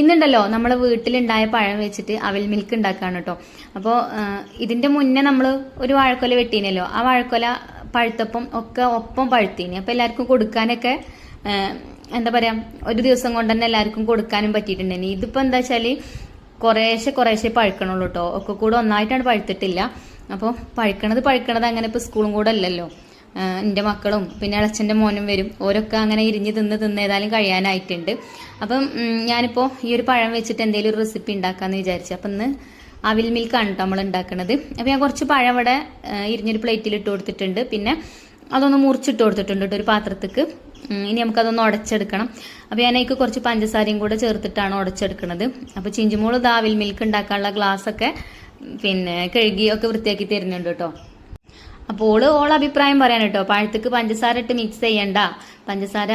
ഇന്നുണ്ടല്ലോ നമ്മളെ വീട്ടിലുണ്ടായ പഴം വെച്ചിട്ട് അവൽ മിൽക്ക് ഉണ്ടാക്കാണ് കേട്ടോ അപ്പോൾ ഇതിന്റെ മുന്നേ നമ്മൾ ഒരു വാഴക്കൊല വെട്ടീനല്ലോ. ആ വാഴക്കൊല പഴുത്തപ്പം ഒക്കെ ഒപ്പം പഴുത്തീനി. അപ്പോൾ എല്ലാവർക്കും കൊടുക്കാനൊക്കെ എന്താ പറയാ ഒരു ദിവസം കൊണ്ട് തന്നെ എല്ലാവർക്കും കൊടുക്കാനും പറ്റിയിട്ടുണ്ടെ. ഇതിപ്പോൾ എന്താ വെച്ചാൽ കുറേശ്ശെ കുറേശ്ശെ പഴുക്കണുള്ളൂ കേട്ടോ ഒക്കെ കൂടെ ഒന്നായിട്ടാണ് പഴുത്തിട്ടില്ല. അപ്പോൾ പഴുക്കണത് പഴുക്കണത് അങ്ങനെ ഇപ്പോൾ സ്കൂളും കൂടെ അല്ലല്ലോ. എന്റെ മക്കളും പിന്നെ ഇളച്ചന്റെ മോനും വരും. ഓരൊക്കെ അങ്ങനെ ഇരിഞ്ഞ് തിന്ന് തിന്ന് ഏതായാലും കഴിയാനായിട്ടുണ്ട്. അപ്പം ഞാനിപ്പോൾ ഈ ഒരു പഴം വെച്ചിട്ട് എന്തെങ്കിലും ഒരു റെസിപ്പി ഉണ്ടാക്കാമെന്ന് വിചാരിച്ചു. അപ്പം ഇന്ന് അവിൽ മിൽക്കാണ് നമ്മൾ ഉണ്ടാക്കുന്നത് അപ്പോൾ ഞാൻ കുറച്ച് പഴം ഇവിടെ ഇരിഞ്ഞൊരു പ്ലേറ്റിൽ ഇട്ട് കൊടുത്തിട്ടുണ്ട്. പിന്നെ അതൊന്ന് മുറിച്ചിട്ട് കൊടുത്തിട്ടുണ്ട് കേട്ടോ ഒരു പാത്രത്തേക്ക്. ഇനി നമുക്കതൊന്ന് ഉടച്ചെടുക്കണം. അപ്പോൾ ഞാൻ കുറച്ച് പഞ്ചസാരയും കൂടെ ചേർത്തിട്ടാണ് ഉടച്ചെടുക്കുന്നത് അപ്പോൾ ചിഞ്ചുമോൾ അവിൽ മിൽക്ക് ഉണ്ടാക്കാനുള്ള ഗ്ലാസ്സൊക്കെ പിന്നെ കഴുകി ഒക്കെ വൃത്തിയാക്കി തരുന്നുണ്ട് കേട്ടോ അപ്പോൾ ഓൾ ഓൾ അഭിപ്രായം പറയാൻ കേട്ടോ പഴത്തേക്ക് പഞ്ചസാര ഇട്ട് മിക്സ് ചെയ്യണ്ട. പഞ്ചസാര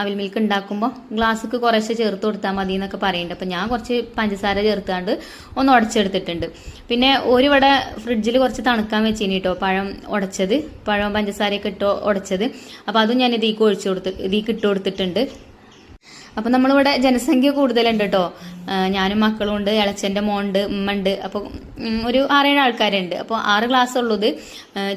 അവിൽ മിൽക്ക് ഉണ്ടാക്കുമ്പോൾ ഗ്ലാസ്സിക്ക് കുറച്ച് ചേർത്ത് കൊടുത്താൽ മതി എന്നൊക്കെ പറയുന്നുണ്ട് അപ്പം ഞാൻ കുറച്ച് പഞ്ചസാര ചേർത്താണ്ട് ഒന്ന് ഉടച്ചെടുത്തിട്ടുണ്ട് പിന്നെ ഒരു ഇവിടെ ഫ്രിഡ്ജിൽ കുറച്ച് തണുക്കാൻ വെച്ചിനി കേട്ടോ പഴം ഉടച്ചത് പഴം പഞ്ചസാരയൊക്കെ ഇട്ടോ ഉടച്ചത് അപ്പോൾ അതും ഞാൻ ഇതീക്ക് ഒഴിച്ചു കൊടുത്ത് ഇതീക്ക് ഇട്ട് കൊടുത്തിട്ടുണ്ട്. അപ്പം നമ്മളിവിടെ ജനസംഖ്യ കൂടുതലുണ്ട് കേട്ടോ. ഞാനും മക്കളും ഉണ്ട് ഇളച്ചന്റെ മോണ്ട് ഉമ്മ ഉണ്ട്. അപ്പോൾ ഒരു ആറേഴ് ആൾക്കാരുണ്ട്. അപ്പോൾ ആറ് ഗ്ലാസ് ഉള്ളത്.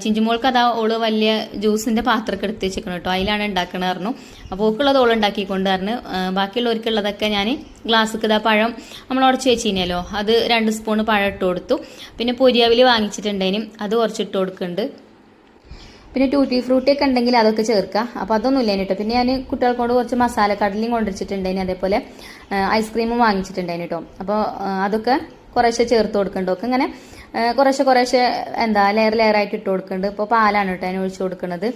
ചിഞ്ചുമോൾക്ക് അതാ ഓൾ വലിയ ജ്യൂസിന്റെ പാത്രമൊക്കെ എടുത്ത് വെച്ചിരിക്കണം കേട്ടോ. അതിലാണ് ഉണ്ടാക്കണത് പറഞ്ഞു. അപ്പോൾ ഓക്കുള്ളത് ഓൾ ഉണ്ടാക്കിക്കൊണ്ട് പറഞ്ഞു. ബാക്കിയുള്ളവർക്കുള്ളതൊക്കെ ഞാൻ ഗ്ലാസ്സിക്ക് ഇതാ പഴം നമ്മൾ ഉടച്ച് വെച്ചിനല്ലോ അത് രണ്ട് സ്പൂൺ പഴം ഇട്ട് കൊടുത്തു. പിന്നെ പൊരിയാവിൽ വാങ്ങിച്ചിട്ടുണ്ടേനും അത് കുറച്ചിട്ട് കൊടുക്കുന്നുണ്ട്. പിന്നെ ടൂട്ടി ഫ്രൂട്ടി ഒക്കെ ഉണ്ടെങ്കിൽ അതൊക്കെ ചേർക്കുക. അപ്പോൾ അതൊന്നും ഇല്ല കേട്ടോ. പിന്നെ ഞാൻ കുട്ടികൾക്കോട് കുറച്ച് മസാല കടലയും കൊണ്ടുവച്ചിട്ടുണ്ടായിന്. അതേപോലെ ഐസ്ക്രീമും വാങ്ങിച്ചിട്ടുണ്ടായിന് കേട്ടോ. അപ്പോൾ അതൊക്കെ കുറേശ്ശെ ചേർത്ത് കൊടുക്കുന്നുണ്ട് ഒക്കെ ഇങ്ങനെ കുറേശ്ശെ കുറേശ്ശെ എന്താ ലെയർ ലെയറായിട്ട് ഇട്ട് കൊടുക്കുന്നുണ്ട് ഇപ്പോൾ പാലാണ് കേട്ടോ അതിന് ഒഴിച്ചു കൊടുക്കുന്നത്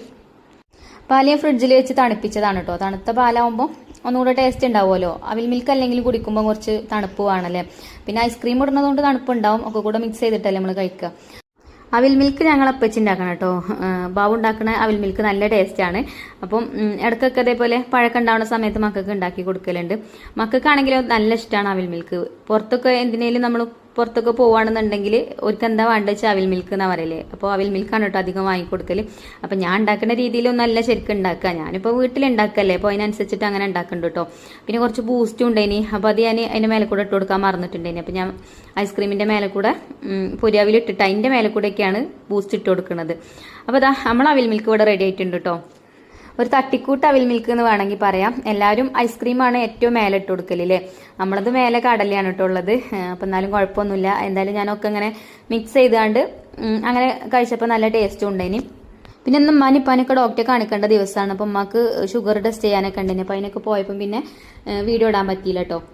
പാൽ ഞാൻ ഫ്രിഡ്ജിൽ വെച്ച് തണുപ്പിച്ചതാണ് കേട്ടോ. തണുത്ത പാലാവുമ്പോൾ ഒന്നുകൂടെ ടേസ്റ്റ് ഉണ്ടാവുമല്ലോ. അവിൽ മിൽക്ക് അല്ലെങ്കിൽ കുടിക്കുമ്പോൾ കുറച്ച് തണുപ്പ് വേണമല്ലേ പിന്നെ ഐസ്ക്രീം ഇടുന്നതുകൊണ്ട് തണുപ്പുണ്ടാവും. ഒക്കെ കൂടെ മിക്സ് ചെയ്തിട്ടല്ലേ നമ്മൾ കഴിക്കുക. അവിൽ മിൽക്ക് ഞങ്ങൾ അപ്പച്ചി ഉണ്ടാക്കണം കേട്ടോ ബാബു ഉണ്ടാക്കുന്ന അവിൽ മിൽക്ക് നല്ല ടേസ്റ്റാണ് അപ്പം ഇടക്കൊക്കെ അതേപോലെ പഴക്കം ഉണ്ടാവുന്ന സമയത്ത് മക്കൾക്ക് ഉണ്ടാക്കി കൊടുക്കലുണ്ട്. മക്കൾക്കാണെങ്കിലും നല്ല ഇഷ്ടമാണ് അവിൽ മിൽക്ക് പുറത്തൊക്കെ എന്തിനേലും നമ്മൾ പുറത്തൊക്കെ പോവുകയാണെന്നുണ്ടെങ്കിൽ അവർക്ക് എന്താ വേണ്ടത് വെച്ചാൽ അവിൽ മിൽക്ക് എന്നാ പറയൽ. അപ്പോൾ അവിൽ മിൽക്കാണ് കേട്ടോ അധികം വാങ്ങിക്കൊടുക്കൽ അപ്പം ഞാൻ ഉണ്ടാക്കുന്ന രീതിയിലൊന്നല്ല ശരിക്കും ഉണ്ടാക്കുക. ഞാനിപ്പോൾ വീട്ടിൽ ഉണ്ടാക്കല്ലേ അപ്പോൾ അതിനനുസരിച്ചിട്ട് അങ്ങനെ ഉണ്ടാക്കുന്നുണ്ട് കേട്ടോ പിന്നെ കുറച്ച് ബൂസ്റ്റും ഉണ്ടായിനി. അപ്പോൾ അത് ഞാൻ അതിന്റെ മേലെ കൂടെ ഇട്ട് കൊടുക്കാൻ മറന്നിട്ടുണ്ടായിനി. അപ്പോൾ ഞാൻ ഐസ്ക്രീമിന്റെ മേലെ കൂടെ പുരാവിലിട്ടിട്ട് അതിന്റെ മേലെ കൂടെയൊക്കെയാണ് ബൂസ്റ്റ് ഇട്ട് കൊടുക്കുന്നത് അപ്പോൾ അതാ നമ്മൾ അവിൽ മിൽക്ക് ഇവിടെ റെഡി ആയിട്ടുണ്ട് കേട്ടോ ഒരു തട്ടിക്കൂട്ട് അവിൽ മിൽക്ക് എന്ന് വേണമെങ്കിൽ പറയാം. എല്ലാവരും ഐസ്ക്രീമാണ് ഏറ്റവും മേലെ ഇട്ട് കൊടുക്കലില്ലേ? നമ്മളത് മേലെ കടലയാണ് കേട്ടോ ഉള്ളത് അപ്പം എന്നാലും കുഴപ്പമൊന്നുമില്ല. എന്തായാലും ഞാനൊക്കെ ഇങ്ങനെ മിക്സ് ചെയ്താണ്ട് അങ്ങനെ കഴിച്ചപ്പോൾ നല്ല ടേസ്റ്റും ഉണ്ടായിനി. പിന്നെ ഇന്ന് ഉമ്മാനി ഇപ്പാനൊക്കെ ഡോക്ടറെ കാണിക്കേണ്ട ദിവസമാണ്. അപ്പം ഉമ്മാക്ക് ഷുഗർ ടെസ്റ്റ് ചെയ്യാനൊക്കെ ഉണ്ടായിരുന്നു അപ്പം അതിനൊക്കെ പോയപ്പം പിന്നെ വീഡിയോ ഇടാൻ പറ്റിയില്ല കേട്ടോ